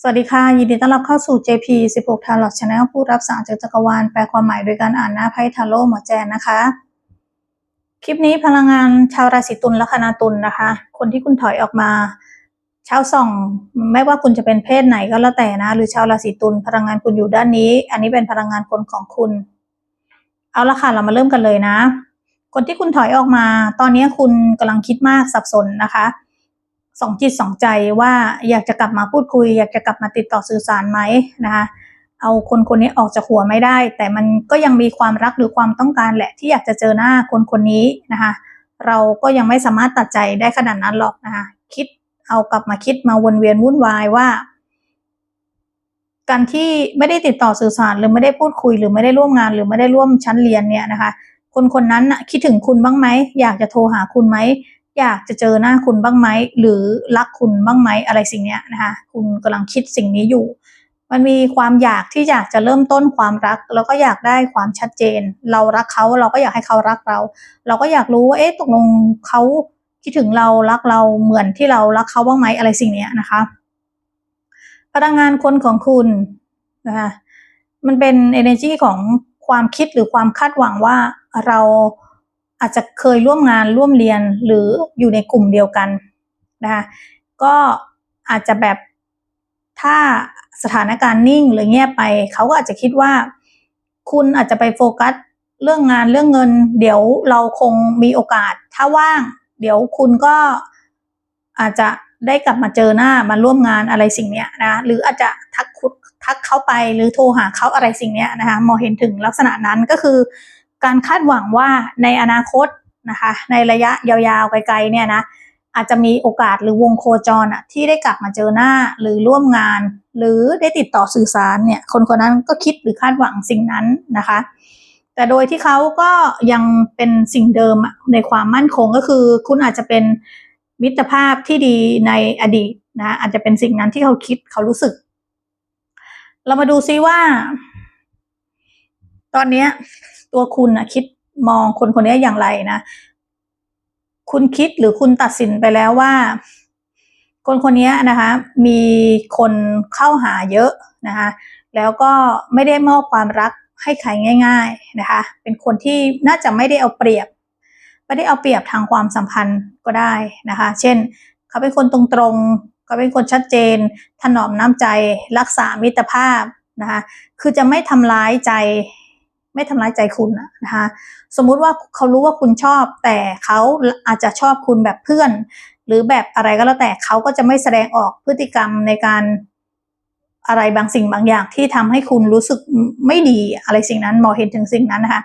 สวัสดีค่ะ ยินดีต้อนรับเข้าสู่ JP 16 Tarot Channel ผู้รับสารจากจักรวาลแปลความหมายโดยการอ่านหน้าไพ่ทาโร่หมอแจนนะคะ คลิปนี้พลังงานชาวราศีตุลและคณาตุลนะคะ คนที่คุณถอยออกมา ชาวส่อง ไม่ว่าคุณจะเป็นเพศไหนก็แล้วแต่นะ หรือชาวราศีตุลพลังงานคุณอยู่ด้านนี้ อันนี้เป็นพลังงานคนของคุณ เอาละค่ะเรามาเริ่มกันเลยนะ คนที่คุณถอยออกมา ตอนนี้คุณกำลังคิดมากสับสนนะคะ สองจิตสองใจว่าอยากจะกลับมาพูดคุย อยากจะกลับมาติดต่อสื่อสารไหมนะคะเอาคนคนนี้ออกจากหัวไม่ได้ แต่มันก็ยังมีความรักหรือความต้องการแหละที่อยากจะเจอหน้าคนคนนี้นะคะเราก็ยังไม่สามารถตัดใจได้ขนาดนั้นหรอกนะคะคิดเอากลับมาคิดมาวนเวียนวุ่นวายว่า การที่ไม่ได้ติดต่อสื่อสารหรือไม่ได้พูดคุยหรือไม่ได้ร่วมงาน หรือไม่ได้ร่วมชั้นเรียนเนี่ยนะคะ คนคนนั้นคิดถึงคุณบ้างไหมอยากจะโทรหาคุณไหม อยากจะเจอหน้าคุณบ้างไหมหรือรักคุณบ้างไหมอะไรสิ่งเนี้ยนะคะคุณกำลังคิดสิ่งนี้อยู่ มันมีความอยากที่อยากจะเริ่มต้นความรัก แล้วก็อยากได้ความชัดเจน เรารักเขาเราก็อยากให้เขารักเรา เราก็อยากรู้ว่าเอ๊ะตกลงเขาคิดถึงเรารักเราเหมือนที่เรารักเขาบ้างไหมอะไรสิ่งเนี้ยนะคะพลังงานคนของคุณนะคะมันเป็น energy ของความคิดหรือความคาดหวังว่าเรา อาจจะเคยร่วมงานร่วมเรียนหรืออยู่ในกลุ่มเดียวกันนะคะก็อาจจะแบบถ้าสถานการณ์นิ่งหรือเงียบไปเขาก็อาจจะคิดว่า คุณอาจจะไปโฟกัสเรื่องงานเรื่องเงิน เดี๋ยวเราคงมีโอกาส ถ้าว่าง เดี๋ยวคุณก็อาจจะได้กลับมาเจอหน้ามาร่วมงานอะไรสิ่งเนี้ยนะหรืออาจจะทักทักเขาไปหรือโทรหาเขาอะไรสิ่งเนี้ยนะคะมองเห็นถึงลักษณะนั้นก็คือ การคาดหวังว่าในอนาคตนะคะ ในระยะยาวๆไกลๆเนี่ยนะอาจจะมีโอกาสหรือวงโคจรอะที่ได้กลับมาเจอหน้าหรือร่วมงาน หรือได้ติดต่อสื่อสารเนี่ยคนคนนั้นก็คิดหรือคาดหวังสิ่งนั้นนะคะ แต่โดยที่เขาก็ยังเป็นสิ่งเดิมในความมั่นคงก็คือ คุณอาจจะเป็นมิตรภาพที่ดีในอดีตนะอาจจะเป็นสิ่งนั้นที่เขาคิดเขารู้สึก เรามาดูซิว่า ตอนนี้ ตัวคุณนะคิดมองคนคนนี้อย่างไรนะ คุณคิดหรือคุณตัดสินไปแล้วว่า คนคนนี้นะคะ มีคนเข้าหาเยอะนะคะ แล้วก็ไม่ได้มอบความรักให้ใครง่าย ๆนะคะ เป็นคนที่น่าจะไม่ได้เอาเปรียบ ไม่ได้เอาเปรียบทางความสัมพันธ์ก็ได้นะคะ เช่น เขาเป็นคนตรงๆ เขาเป็นคนชัดเจน ถนอมน้ำใจ รักษามิตรภาพนะคะ คือจะไม่ทำร้ายใจ ไม่ทำร้ายใจคุณนะคะสมมุติว่าเขารู้ว่าคุณชอบ แต่เขาอาจจะชอบคุณแบบเพื่อน หรือแบบอะไรก็แล้วแต่เขาก็จะไม่แสดงออกพฤติกรรมในการอะไรบางสิ่งบางอย่างที่ทำให้คุณรู้สึกไม่ดีอะไรสิ่งนั้นมองเห็นถึงสิ่งนั้นนะคะ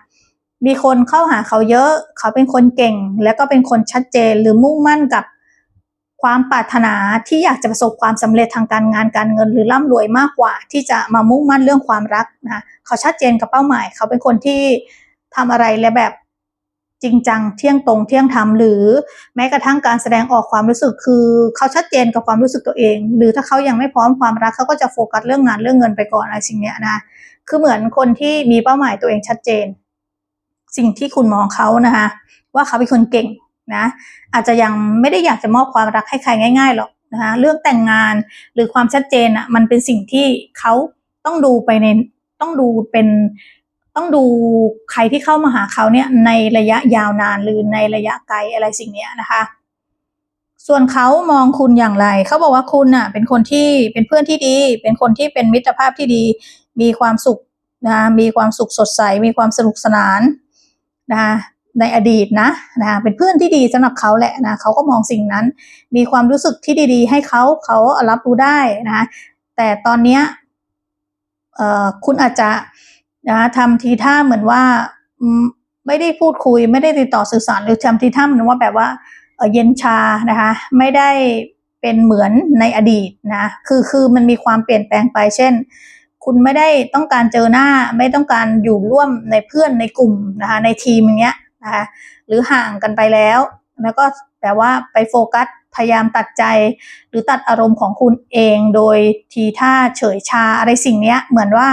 มีคนเข้าหาเขาเยอะ เขาเป็นคนเก่ง แล้วก็เป็นคนชัดเจนหรือมุ่งมั่นกับ ความปรารถนาที่อยากจะประสบความสำเร็จทางการงานการเงินหรือร่ำรวยมากกว่า ที่จะมามุ่งมั่นเรื่องความรักนะคะเขาชัดเจนกับเป้าหมาย เขาเป็นคนที่ทำอะไรและแบบจริงจังเที่ยงตรงเที่ยงธรรมหรือแม้กระทั่งการแสดงออกความรู้สึกคือ เขาชัดเจนกับความรู้สึกตัวเอง หรือถ้าเขายังไม่พร้อมความรักเขาก็จะโฟกัสเรื่องงานเรื่องเงินไปก่อนอะไรสิ่งเนี้ยนะคือเหมือนคนที่มีเป้าหมายตัวเองชัดเจน สิ่งที่คุณมองเขานะคะว่าเขาเป็นคนเก่ง นะอาจจะยังไม่ได้อยากจะมอบความรักให้ใครง่ายๆหรอกนะคะเรื่องแต่งงานหรือความชัดเจนอะ่ะมันเป็นสิ่งที่เขาต้องดูไปในต้องดูเป็นต้องดูใครที่เข้ามาหาเขาเนี่ยในระยะยาวนานหรือในระยะไกลอะไรสิ่งเนี้ยนะคะ ส่วนเขามองคุณอย่างไร เขาบอกว่าคุณน่ะเป็นคนที่เป็นเพื่อนที่ดี เป็นคนที่เป็นมิตรภาพที่ดี มีความสุขนะมีความสุขสดใส มีความสนุกสนานนะคะ ในอดีตนะนะเป็นเพื่อนที่ดีสำหรับเขาแหละนะเขาก็มองสิ่งนั้น มีความรู้สึกที่ดี ๆ ให้เขาเขารับรู้ได้นะแต่ตอนเนี้เอ่อคุณอาจจะนะทำทีท่าเหมือนว่าไม่ได้พูดคุย ไม่ได้ติดต่อสื่อสารหรือทำทีท่าเหมือนว่าแบบว่าเย็นชานะคะไม่ได้เป็นเหมือนในอดีตนะคือคือมันมีความเปลี่ยนแปลงไป เช่น คุณไม่ได้ต้องการเจอหน้า ไม่ต้องการอยู่ร่วมในเพื่อนในกลุ่มนะคะในทีมอย่างเงี้ย นะคะหรือห่างกันไปแล้ว แล้วก็แต่ว่าไปโฟกัสพยายามตัดใจ หรือตัดอารมณ์ของคุณเองโดยทีท่าเฉยชาอะไรสิ่งนี้เหมือนว่า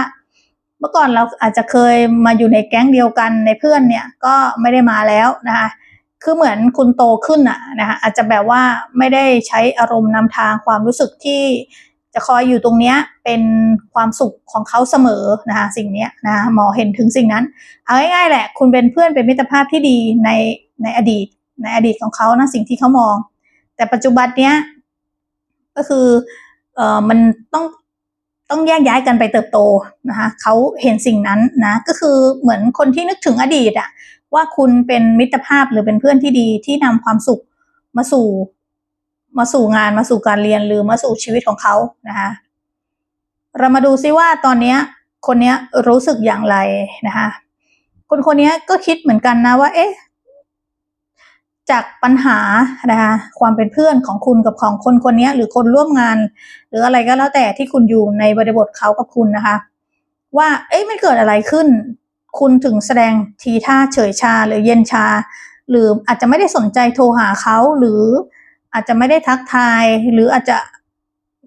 เมื่อก่อนเราอาจจะเคยมาอยู่ในแก๊งเดียวกันในเพื่อนเนี่ยก็ไม่ได้มาแล้วนะคะคือเหมือนคุณโตขึ้นอะนะคะอาจจะแบบว่าไม่ได้ใช้อารมณ์นำทางความรู้สึกที่ จะคอยอยู่ตรงเนี้ยเป็นความสุขของเขาเสมอนะคะสิ่งเนี้ยนะหมอเห็นถึงสิ่งนั้น เอาง่ายๆแหละ คุณเป็นเพื่อนเป็นมิตรภาพที่ดีในในอดีต ในอดีตของเขานะสิ่งที่เขามอง แต่ปัจจุบันเนี้ยก็คือเออมันต้องต้องแยกย้ายกันไปเติบโตนะคะเขาเห็นสิ่งนั้นนะก็คือเหมือนคนที่นึกถึงอดีตอะว่าคุณเป็นมิตรภาพหรือเป็นเพื่อนที่ดีที่นำความสุขมาสู่ มาสู่งานมาสู่การเรียนหรือมาสู่ชีวิตของเขานะคะเรามาดูซิว่าตอนนี้คนนี้รู้สึกอย่างไรนะคะคนคนนี้ก็คิดเหมือนกันนะว่า เอ๊ะจากปัญหานะคะความเป็นเพื่อนของคุณกับของคนคนนี้หรือคนร่วมงาน หรืออะไรก็แล้วแต่ที่คุณอยู่ในบริบทเขากับคุณนะคะ ว่าเอ๊ะมันเกิดอะไรขึ้น คุณถึงแสดงทีท่าเฉยชาหรือเย็นชา หรืออาจจะไม่ได้สนใจโทรหาเขาหรือ อาจจะไม่ได้ทักทายหรืออาจจะ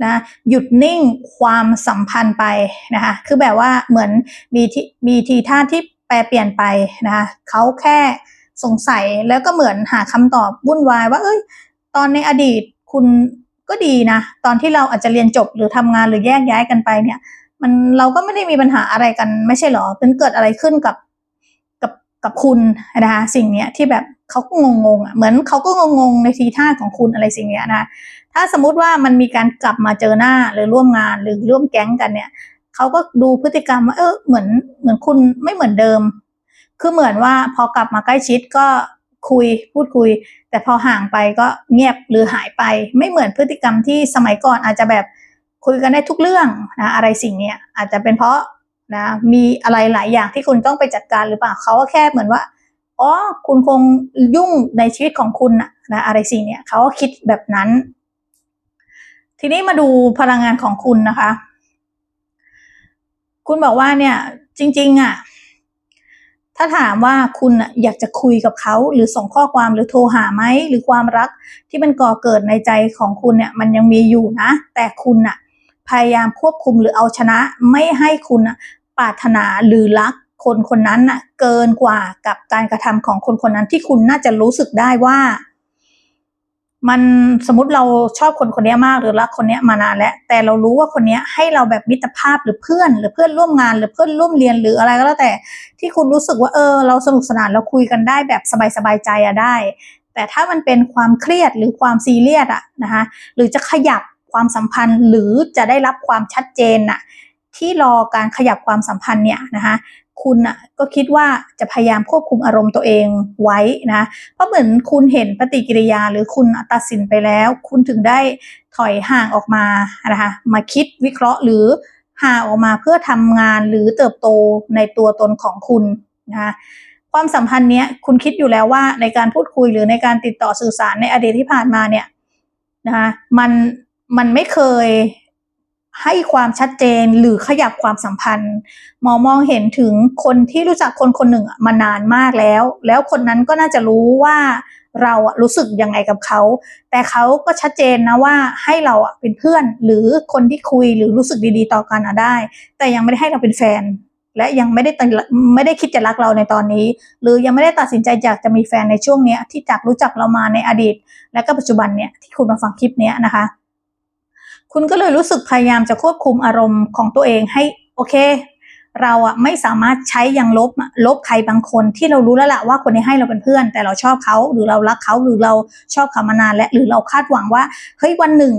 นะหยุดนิ่งความสัมพันธ์ไปนะคะคือแบบว่าเหมือนมีทีมีทีท่าที่แปรเปลี่ยนไปนะคะเขาแค่สงสัยแล้วก็เหมือนหาคำตอบวุ่นวายว่า เอ้ย ตอนในอดีตคุณก็ดีนะ ตอนที่เราอาจจะเรียนจบหรือทำงานหรือแยกย้ายกันไปเนี่ย มันเราก็ไม่ได้มีปัญหาอะไรกันไม่ใช่หรอเป็นเกิดอะไรขึ้นกับ กับคุณนะคะสิ่งเนี้ยที่แบบเขาก็งงๆอะเหมือนเขาก็งงๆในทีท่าของคุณอะไรสิ่งเนี้ยนะถ้าสมมุติว่ามันมีการกลับมาเจอหน้าหรือร่วมงานหรือร่วมแก๊งกันเนี่ยเขาก็ดูพฤติกรรมว่าเออเหมือนเหมือนคุณไม่เหมือนเดิม คือเหมือนว่าพอกลับมาใกล้ชิดก็คุยพูดคุย แต่พอห่างไปก็เงียบหรือหายไป ไม่เหมือนพฤติกรรมที่สมัยก่อนอาจจะแบบคุยกันได้ทุกเรื่องนะอะไรสิ่งเนี้ยอาจจะเป็นเพราะ นะมีอะไรหลายอย่างที่คุณต้องไปจัดการหรือเปล่าเขาก็แค่เหมือนว่าอ๋อคุณคงยุ่งในชีวิตของคุณนะนะอะไรสิ่งเนี้ยเขาก็คิดแบบนั้น ทีนี้มาดูพลังงานของคุณนะคะ คุณบอกว่าเนี่ยจริง ๆอะถ้าถามว่าคุณอยากจะคุยกับเขาหรือส่งข้อความหรือโทรหาไหมหรือความรักที่มันก่อเกิดในใจของคุณเนี่ยมันยังมีอยู่นะ แต่คุณอะพยายามควบคุมหรือเอาชนะ ไม่ให้คุณอะ ปรารถนาหรือรักคนคนนั้นน่ะเกินกว่ากับการกระทำของคนคนนั้นที่คุณน่าจะรู้สึกได้ว่า มันสมมติเราชอบคนคนนี้มากหรือรักคนนี้มานานแล้ว แต่เรารู้ว่าคนนี้ให้เราแบบมิตรภาพหรือเพื่อน หรือเพื่อนร่วมงานหรือเพื่อนร่วมเรียนหรืออะไรก็แล้วแต่ที่คุณรู้สึกว่าเออ เราสนุกสนานเราคุยกันได้แบบสบายๆใจอะได้ แต่ถ้ามันเป็นความเครียดหรือความซีเรียสอะนะคะหรือจะขยับความสัมพันธ์หรือจะได้รับความชัดเจนน่ะ ที่รอการขยับความสัมพันธ์เนี่ยนะคะคุณอะก็คิดว่าจะพยายามควบคุมอารมณ์ตัวเองไว้นะเพราะเหมือนคุณเห็นปฏิกิริยาหรือคุณตัดสินไปแล้ว คุณถึงได้ถอยห่างออกมานะคะมาคิดวิเคราะห์หรือห่างออกมาเพื่อทำงานหรือเติบโตในตัวตนของคุณนะคะความสัมพันธ์เนี้ยคุณคิดอยู่แล้วว่าในการพูดคุยหรือในการติดต่อสื่อสารในอดีตที่ผ่านมาเนี่ยนะคะมันมันไม่เคย ให้ความชัดเจนหรือขยับความสัมพันธ์ มองมองเห็นถึงคนที่รู้จักคนคนหนึ่งมานานมากแล้ว แล้วคนนั้นก็น่าจะรู้ว่าเราอะรู้สึกยังไงกับเขา แต่เขาก็ชัดเจนนะว่าให้เราอะเป็นเพื่อนหรือคนที่คุยหรือรู้สึกดีๆต่อกันอะได้ แต่ยังไม่ได้ให้เราเป็นแฟน และยังไม่ได้ไม่ได้คิดจะรักเราในตอนนี้ หรือยังไม่ได้ตัดสินใจอยากจะมีแฟนในช่วงเนี้ยที่จากรู้จักเรามาในอดีต และก็ปัจจุบันเนี่ยที่คุณมาฟังคลิปเนี้ยนะคะ คุณก็เลยรู้สึกพยายามจะควบคุมอารมณ์ของตัวเองให้โอเค เราอะไม่สามารถใช้ยังลบลบใครบางคนที่เรารู้แล้วละว่าคนนี้ให้เราเป็นเพื่อน แต่เราชอบเขาหรือเรารักเขาหรือเราชอบเขามานานและหรือเราคาดหวังว่าเฮ้ยวันหนึ่ง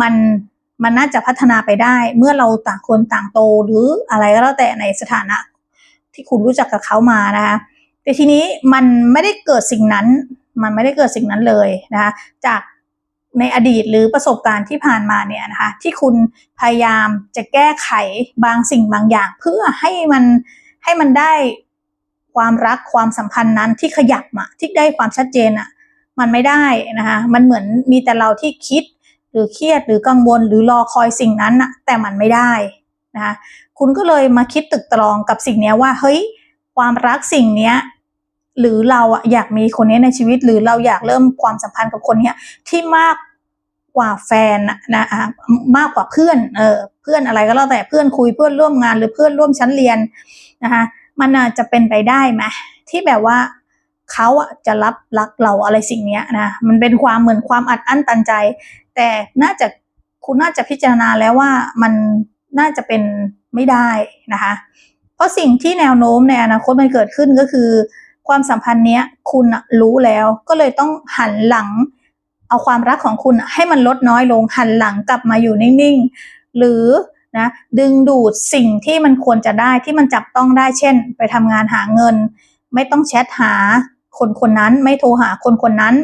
มันมันน่าจะพัฒนาไปได้ เมื่อเราต่างคนต่างโตหรืออะไรก็แล้วแต่ในสถานะ ที่คุณรู้จักกับเขามานะคะแต่ทีนี้มันไม่ได้เกิดสิ่งนั้น มันไม่ได้เกิดสิ่งนั้นเลยนะคะจาก ในอดีตหรือประสบการณ์ที่ผ่านมาเนี่ยนะคะที่คุณพยายามจะแก้ไขบางสิ่งบางอย่าง เพื่อให้มันให้มันได้ความรักความสัมพันธ์นั้นที่ขยับมาที่ได้ความชัดเจนอะ่ะมันไม่ได้นะคะมันเหมือนมีแต่เราที่คิดหรือเครียดหรือกังวลหรือรอคอยสิ่งนั้นอะแต่มันไม่ได้นะคะคุณก็เลยมาคิดตึกตรองกับสิ่งนี้ว่าเฮ้ยความรักสิ่งเนี้ย หรือเราอะอยากมีคนนี้ในชีวิต หรือเราอยากเริ่มความสัมพันธ์กับคนนี้ที่มากกว่าแฟนนะะมากกว่าเพื่อนเออเพื่อนอะไรก็แล้วแต่เพื่อนคุยเพื่อนร่วมงานหรือเพื่อนร่วมชั้นเรียนนะคะมันจะเป็นไปได้ไหมที่แบบว่าเขาอะจะรับรักเราอะไรสิ่งนี้นะมันเป็นความเหมือนความอัดอั้นตันใจ แต่น่าจะคุณน่าจะพิจารณาแล้วว่ามันน่าจะเป็นไม่ได้นะคะ เพราะสิ่งที่แนวโน้มในอนาคตมันเกิดขึ้นก็คือ ความสัมพันธ์เนี้ยคุณรู้แล้วก็เลยต้องหันหลัง เอาความรักของคุณให้มันลดน้อยลงหันหลังกลับมาอยู่นิ่งๆ หรือนะดึงดูดสิ่งที่มันควรจะได้ที่มันจับต้องได้เช่น ไปทำงานหาเงิน ไม่ต้องแชทหาคนคนนั้นไม่โทรหาคนคนนั้น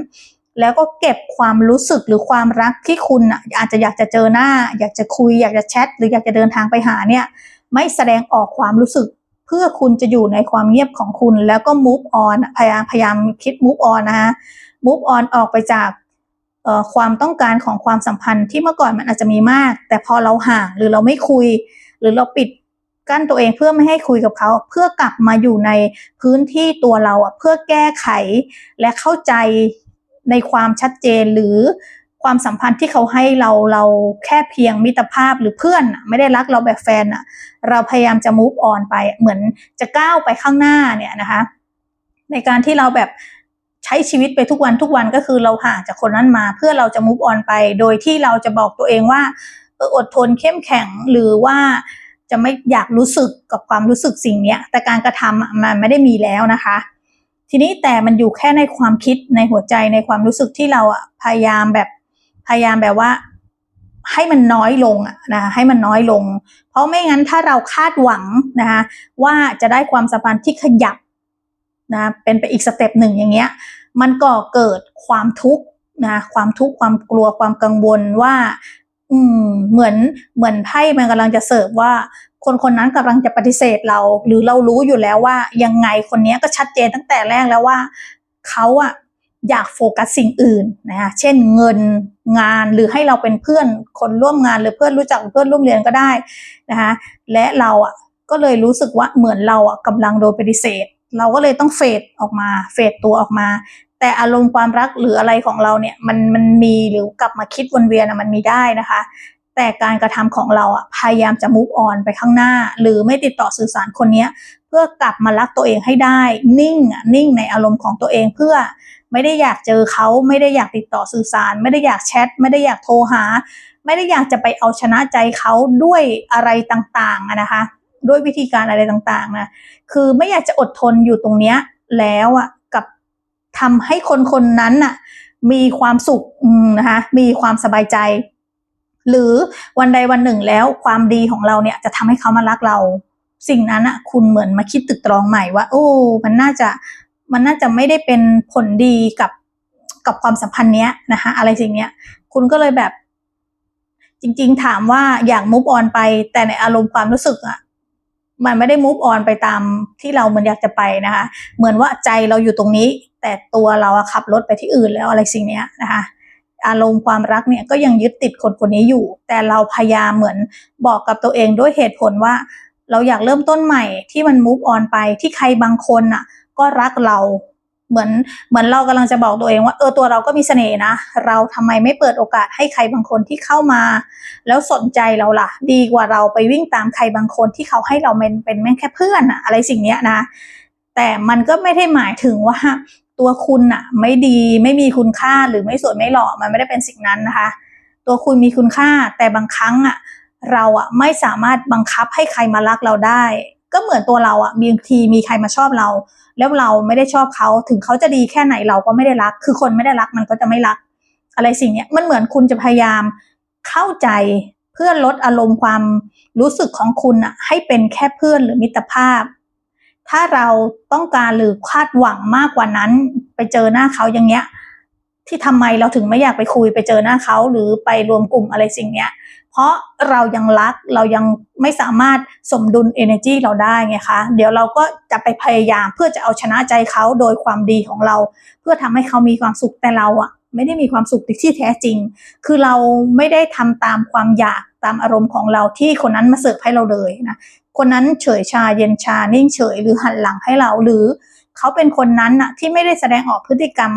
แล้วก็เก็บความรู้สึกหรือความรักที่คุณอาจจะอยากจะเจอหน้า อยากจะคุย อยากจะแชทหรืออยากจะเดินทางไปหาเนี่ยไม่แสดงออกความรู้สึก พื่อคุณจะอยู่ในความเงียบของคุณ แล้วก็ move on พยายามพยายามคิด move on นะคะ move on ออกไปจากความต้องการของความสัมพันธ์ที่เมื่อก่อนมันอาจจะมีมาก แต่พอเราห่างหรือเราไม่คุย หรือเราปิดกั้นตัวเองเพื่อไม่ให้คุยกับเขา เพื่อกลับมาอยู่ในพื้นที่ตัวเราเพื่อแก้ไขและเข้าใจในความชัดเจนหรือ ความสัมพันธ์ที่เขาให้เราเราแค่เพียงมิตรภาพหรือเพื่อนอะไม่ได้รักเราแบบแฟนอะเราพยายามจะ move on ไปเหมือนจะก้าวไปข้างหน้าเนี่ยนะคะ ในการที่เราแบบใช้ชีวิตไปทุกวันทุกวันก็คือเราห่างจากคนนั้นมา เพื่อเราจะ move on ไป โดยที่เราจะบอกตัวเองว่าอดทนเข้มแข็งหรือว่าจะไม่อยากรู้สึกกับความรู้สึกสิ่งเนี้ยแต่การกระทำมันไม่ได้มีแล้วนะคะ ทีนี้แต่มันอยู่แค่ในความคิดในหัวใจในความรู้สึกที่เราอะพยายามแบบ พยายามแบบว่า ให้มันน้อยลงนะให้มันน้อยลง เพราะไม่งั้นถ้าเราคาดหวังนะคะว่าจะได้ความสัมพันธ์ที่ขยับนะเป็นไปอีกสเต็ปหนึ่งอย่างเงี้ย มันก่อเกิดความทุกข์นะความทุกข์ความกลัวความกังวลว่า อืมเหมือนเหมือนไพ่มันกำลังจะเสิร์ฟว่าคนคนนั้นกำลังจะปฏิเสธเรา หรือเรารู้อยู่แล้วว่ายังไงคนนี้ก็ชัดเจนตั้งแต่แรกแล้วว่าเขาอะ อยากโฟกัสสิ่งอื่นนะคะเช่นเงินงานหรือให้เราเป็นเพื่อนคนร่วมงานหรือเพื่อนรู้จักหรือเพื่อนร่วมเรียนก็ได้นะคะและเราอะก็เลยรู้สึกว่าเหมือนเราอะกำลังโดนปฏิเสธ เราก็เลยต้องเฟดออกมาเฟดตัวออกมา แต่อารมณ์ความรักหรืออะไรของเราเนี่ยมันมันมีหรือกลับมาคิดวนเวียนอะมันมีได้นะคะ แต่การกระทำของเราอะพยายามจะ move on ไปข้างหน้า หรือไม่ติดต่อสื่อสารคนเนี้ย เพื่อกลับมารักตัวเองให้ได้ นิ่งอะนิ่งในอารมณ์ของตัวเองเพื่อไม่ได้อยากเจอเขาไม่ได้อยากติดต่อสื่อสาร ไม่ได้อยากแชทไม่ได้อยากโทรหา ไม่ได้อยากจะไปเอาชนะใจเขาด้วยอะไรต่างๆนะคะ ด้วยวิธีการอะไรต่างๆนะคือไม่อยากจะอดทนอยู่ตรงเนี้ยแล้วอะกับทำให้คนคนนั้นอะมีความสุขนะคะมีความสบายใจ หรือวันใดวันหนึ่งแล้วความดีของเราเนี่ยจะทำให้เขามารักเรา สิ่งนั้นอะคุณเหมือนมาคิดตึกตรองใหม่ว่า โอ้ มันน่าจะมันน่าจะไม่ได้เป็นผลดีกับกับความสัมพันธ์เนี้ยนะคะอะไรสิ่งเนี้ย คุณก็เลยแบบ จริง ๆ ถามว่าอยาก move on ไป แต่ในอารมณ์ความรู้สึกอะมันไม่ได้ move on ไปตามที่เรามันอยากจะไปนะคะ เหมือนว่าใจเราอยู่ตรงนี้ แต่ตัวเราขับรถไปที่อื่นแล้วอะไรสิ่งเนี้ยนะคะ อารมณ์ความรักเนี่ยก็ยังยึดติดคนคนนี้อยู่ แต่เราพยายามเหมือนบอกกับตัวเองด้วยเหตุผลว่า เราอยากเริ่มต้นใหม่ที่มัน move on ไปที่ใครบางคนอะ ก็รักเราเหมือนเหมือนเรากำลังจะบอกตัวเองว่าเออตัวเราก็มีเสน่ห์นะ เราทำไมไม่เปิดโอกาสให้ใครบางคนที่เข้ามา แล้วสนใจเราล่ะ ดีกว่าเราไปวิ่งตามใครบางคนที่เขาให้เราเป็นเป็นแม่งแค่เพื่อนอะอะไรสิ่งเนี้ยนะ แต่มันก็ไม่ได้หมายถึงว่า ตัวคุณอะไม่ดีไม่มีคุณค่าหรือไม่สวยไม่หล่อมันไม่ได้เป็นสิ่งนั้นนะคะ ตัวคุณมีคุณค่าแต่บางครั้งอะเราอะไม่สามารถบังคับให้ใครมารักเราได้ ก็เหมือนตัวเราอะบางทีมีใครมาชอบเรา แล้วเราไม่ได้ชอบเขาถึงเขาจะดีแค่ไหนเราก็ไม่ได้รัก คือคนไม่ได้รักมันก็จะไม่รัก อะไรสิ่งเนี้ยมันเหมือนคุณจะพยายามเข้าใจเพื่อลดอารมณ์ความรู้สึกของคุณอะให้เป็นแค่เพื่อนหรือมิตรภาพ ถ้าเราต้องการหรือคาดหวังมากกว่านั้น ไปเจอหน้าเขาอย่างเงี้ย ที่ทำไมเราถึงไม่อยากไปคุยไปเจอหน้าเขาหรือไปรวมกลุ่มอะไรสิ่งเนี้ย เพราะเรายังรักเรายังไม่สามารถสมดุล energy เราได้ไงคะเดี๋ยวเราก็จะไปพยายามเพื่อจะเอาชนะใจเขาโดยความดีของเรา เพื่อทำให้เขามีความสุขแต่เราอะไม่ได้มีความสุขที่แท้จริง คือเราไม่ได้ทำตามความอยาก ตามอารมณ์ของเราที่คนนั้นมาเสิร์ฟให้เราเลยนะคนนั้นเฉยชาเย็นชานิ่งเฉยหรือหันหลังให้เราหรือเขาเป็นคนนั้นนะที่ไม่ได้แสดงออกพฤติกรรม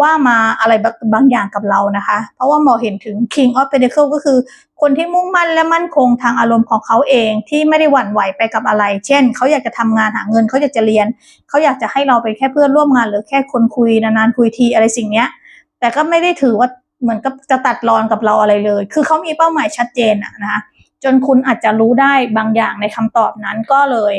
ว่ามาอะไรบางบางอย่างกับเรานะคะ เพราะว่าหมอเห็นถึง King of Pentacles ก็คือ คนที่มุ่งมั่นและมั่นคงทางอารมณ์ของเขาเองที่ไม่ได้หวั่นไหวไปกับอะไร เช่น เขาอยากจะทำงานหาเงินเขาอยากจะเรียน เขาอยากจะให้เราเป็นแค่เพื่อนร่วมงานหรือแค่คนคุยนานๆคุยทีอะไรสิ่งเนี้ย แต่ก็ไม่ได้ถือว่า เหมือนกับจะตัดรอนกับเราอะไรเลย คือเขามีเป้าหมายชัดเจนอะนะคะจนคุณอาจจะรู้ได้บางอย่างในคำตอบนั้นก็เลย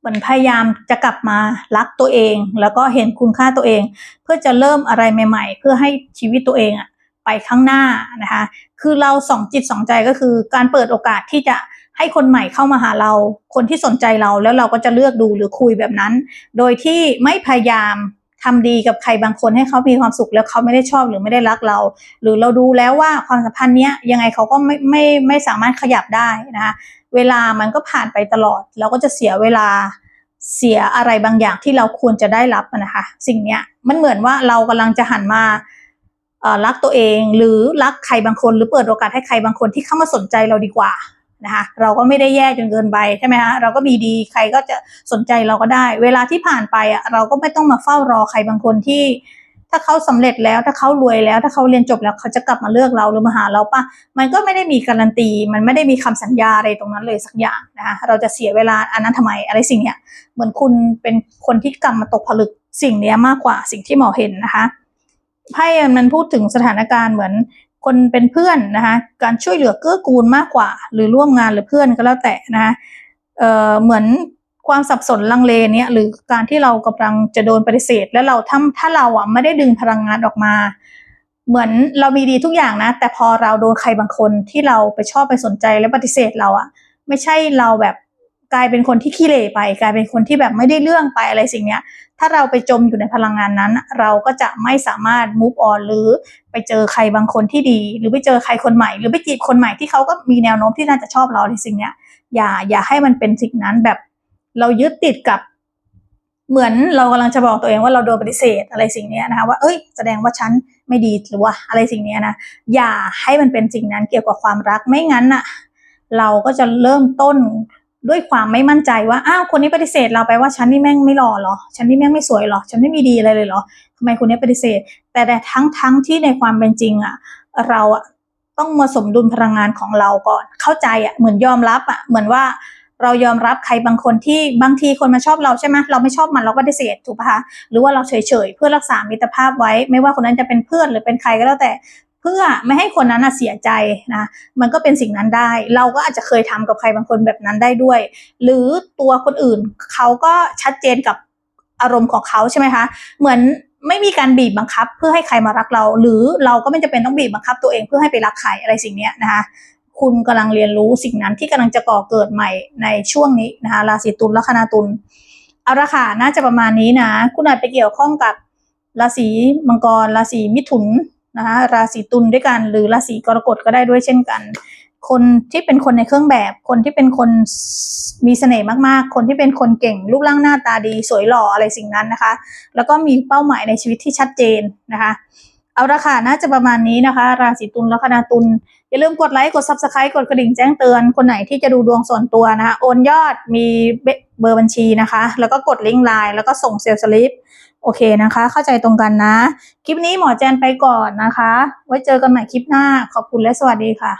เหมือนพยายามจะกลับมารักตัวเอง แล้วก็เห็นคุณค่าตัวเอง เพื่อจะเริ่มอะไรใหม่ ๆ เพื่อให้ชีวิตตัวเองอะไปข้างหน้านะคะ คือเราสองจิตสองใจก็คือ การเปิดโอกาสที่จะให้คนใหม่เข้ามาหาเรา คนที่สนใจเราแล้วเราก็จะเลือกดูหรือคุยแบบนั้น โดยที่ไม่พยายาม ทำดีกับใครบางคนให้เขามีความสุขแล้วเขาไม่ได้ชอบหรือไม่ได้รักเรา หรือเราดูแล้วว่าความสัมพันธ์เนี้ยยังไงเขาก็ไม่ไม่ไม่สามารถขยับได้นะคะเวลามันก็ผ่านไปตลอด เราก็จะเสียเวลาเสียอะไรบางอย่างที่เราควรจะได้รับนะคะ สิ่งเนี้ยมันเหมือนว่าเรากำลังจะหันมาเอ่อรักตัวเองหรือรักใครบางคนหรือเปิดโอกาสให้ใครบางคนที่เข้ามาสนใจเราดีกว่า นะคะเราก็ไม่ได้แย่จนเกินไปใช่ไหมคะเราก็มีดีใครก็จะสนใจเราก็ได้ เวลาที่ผ่านไปอะเราก็ไม่ต้องมาเฝ้ารอใครบางคนที่ ถ้าเขาสำเร็จแล้วถ้าเขารวยแล้ว ถ้าเขาเรียนจบแล้วเขาจะกลับมาเลือกเราหรือมาหาเราปะมันก็ไม่ได้มีการันตี มันไม่ได้มีคำสัญญาอะไรตรงนั้นเลยสักอย่างนะคะเราจะเสียเวลาอันนั้นทำไมอะไรสิ่งเนี้ยเหมือนคุณเป็นคนที่กรรมมาตกผลึกสิ่งเนี้ยมากกว่าสิ่งที่หมอเห็นนะคะไพ่มันพูดถึงสถานการณ์เหมือน คนเป็นเพื่อนนะคะการช่วยเหลือเกื้อกูลมากกว่า หรือร่วมงานหรือเพื่อนก็แล้วแต่นะคะเอ่อเหมือนความสับสนลังเลเนี้ยหรือการที่เรากำลังจะโดนปฏิเสธ แล้วเราถ้าถ้าเราอะไม่ได้ดึงพลังงานออกมา เหมือนเรามีดีทุกอย่างนะ แต่พอเราโดนใครบางคนที่เราไปชอบไปสนใจและปฏิเสธเราอะ ไม่ใช่เราแบบกลายเป็นคนที่ขี้เหร่ไป กลายเป็นคนที่แบบไม่ได้เรื่องไปอะไรสิ่งเนี้ย ถ้าเราไปจมอยู่ในพลังงานนั้น เราก็จะไม่สามารถ move on หรือไปเจอใครบางคนที่ดี หรือไปเจอใครคนใหม่ หรือไปจีบคนใหม่ที่เขาก็มีแนวโน้มที่น่าจะชอบเราในสิ่งเนี้ย อย่าอย่าให้มันเป็นสิ่งนั้นแบบ เรายึดติดกับเหมือนเรากำลังจะบอกตัวเองว่าเราโดนปฏิเสธอะไรสิ่งนี้นะคะว่าเอ้ยแสดงว่าฉันไม่ดีหรือว่าอะไรสิ่งนี้นะอย่าให้มันเป็นสิ่งนั้นเกี่ยวกับความรักไม่งั้นน่ะเราก็จะเริ่มต้น ด้วยความไม่มั่นใจว่าอ้าวคนนี้ปฏิเสธเราไปว่าฉันนี่แม่งไม่หล่อหรอฉันนี่แม่งไม่สวยหรอฉันไม่มีดีอะไรเลยหรอทำไมคนนี้ปฏิเสธ แต่แต่ทั้งทั้งที่ในความเป็นจริงอะเราอะต้องมาสมดุลพลังงานของเราก่อน เข้าใจอะเหมือนยอมรับอะเหมือนว่าเรายอมรับใครบางคนที่บางทีคนมาชอบเราใช่ไหมเราไม่ชอบมันเราก็ปฏิเสธถูกปะคะหรือว่าเราเฉยๆเพื่อรักษามิตรภาพไว้ ไม่ว่าคนนั้นจะเป็นเพื่อนหรือเป็นใครก็แล้วแต่ พื่อไม่ให้คนนั้นนะเสียใจนะ มันก็เป็นสิ่งนั้นได้ เราก็อาจจะเคยทำกับใครบางคนแบบนั้นได้ด้วย หรือตัวคนอื่นเขาก็ชัดเจนกับอารมณ์ของเขาใช่ไหมคะ เหมือนไม่มีการบีบบังคับ เพื่อให้ใครมารักเรา หรือเราก็ไม่จำเป็นต้องบีบบังคับตัวเองเพื่อให้ไปรักใครอะไรสิ่งนี้นะคะ คุณกำลังเรียนรู้สิ่งนั้นที่กำลังจะก่อเกิดใหม่ในช่วงนี้นะคะ ราศีตุลลัคนาตุล เอาละค่ะ น่าจะประมาณนี้นะ คุณอาจไปเกี่ยวข้องกับราศีมังกร ราศีมิถุน นะคะราศีตุลด้วยกัน หรือราศีกรกฎก็ได้ด้วยเช่นกัน คนที่เป็นคนในเครื่องแบบ คนที่เป็นคนมีเสน่ห์มากๆ คนที่เป็นคนเก่งรูปร่างหน้าตาดีสวยหล่ออะไรสิ่งนั้นนะคะ แล้วก็มีเป้าหมายในชีวิตที่ชัดเจนนะคะ เอาละค่ะน่าจะประมาณนี้นะคะ ราศีตุลลัคนาตุลอย่าลืมกดไลค์กด subscribe กดกระดิ่งแจ้งเตือนคนไหนที่จะดูดวงส่วนตัวนะคะโอนยอดมีเบอร์บัญชีนะคะ แล้วก็กดลิงก์ไลน์แล้วก็ส่งเซลล์สลิป โอเคนะคะ เข้าใจตรงกันนะ คลิปนี้หมอแจนไปก่อนนะคะ ไว้เจอกันใหม่คลิปหน้า ขอบคุณและสวัสดีค่ะ